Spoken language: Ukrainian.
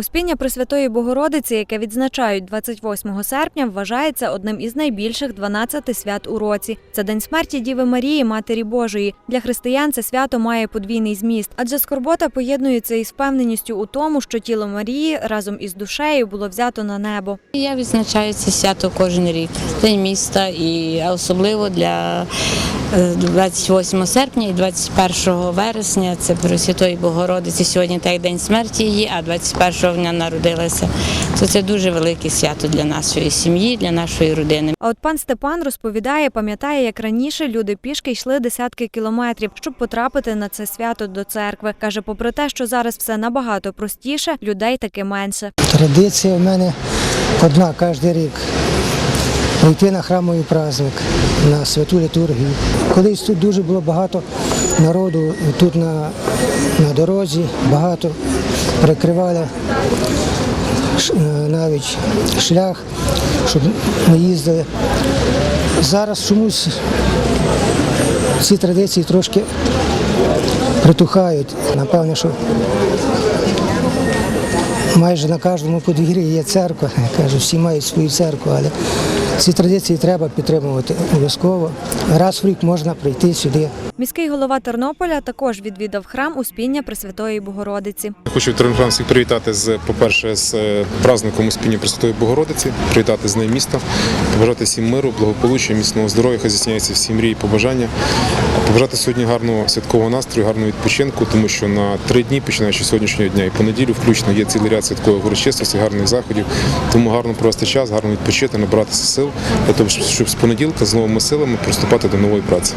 Успіння Пресвятої Богородиці, яке відзначають 28 серпня, вважається одним із найбільших 12 свят у році. Це день смерті Діви Марії, Матері Божої. Для християн це свято має подвійний зміст, адже скорбота поєднується із впевненістю у тому, що тіло Марії разом із душею було взято на небо. Я відзначаю це свято кожен рік, День міста, і особливо для 28 серпня і 21 вересня. Це Пресвятої Богородиці. Сьогодні так як день смерті її, а 21-го вона народилася. То це дуже велике свято для нашої сім'ї, для нашої родини. А от пан Степан розповідає, пам'ятає, як раніше люди пішки йшли десятки кілометрів, щоб потрапити на це свято до церкви. каже, попри те, що зараз все набагато простіше, людей таки менше. Традиція в мене одна кожен рік. Прийти на храмовий праздник, на святу літургію. Колись тут дуже було багато народу, тут на, на дорозі багато перекривали ш- е, навіть шлях, щоб ми їздили. Зараз чомусь ці традиції трошки притухають. Напевно, що майже на кожному подвір'ї є церква. Я кажу, всі мають свою церкву, але ці традиції треба підтримувати обов'язково. Раз в рік можна прийти сюди. Міський голова Тернополя також відвідав храм Успіння Пресвятої Богородиці. Хочу всіх привітати з, по-перше, з е, праздником Успіння Пресвятої Богородиці, привітати з нею міста, побажати всім миру, благополуччя, міцного здоров'я, хай здійсняються всі мрії, побажання. Побажати сьогодні гарного святкового настрою, гарного відпочинку, тому що на три дні, починаючи з сьогоднішнього дня і по неділю, включно є цілий ряд святкових урочистостей, гарних заходів. Тому гарно провести час, гарно відпочити, набратися сил щоб з понеділка з новими силами приступати до нової праці.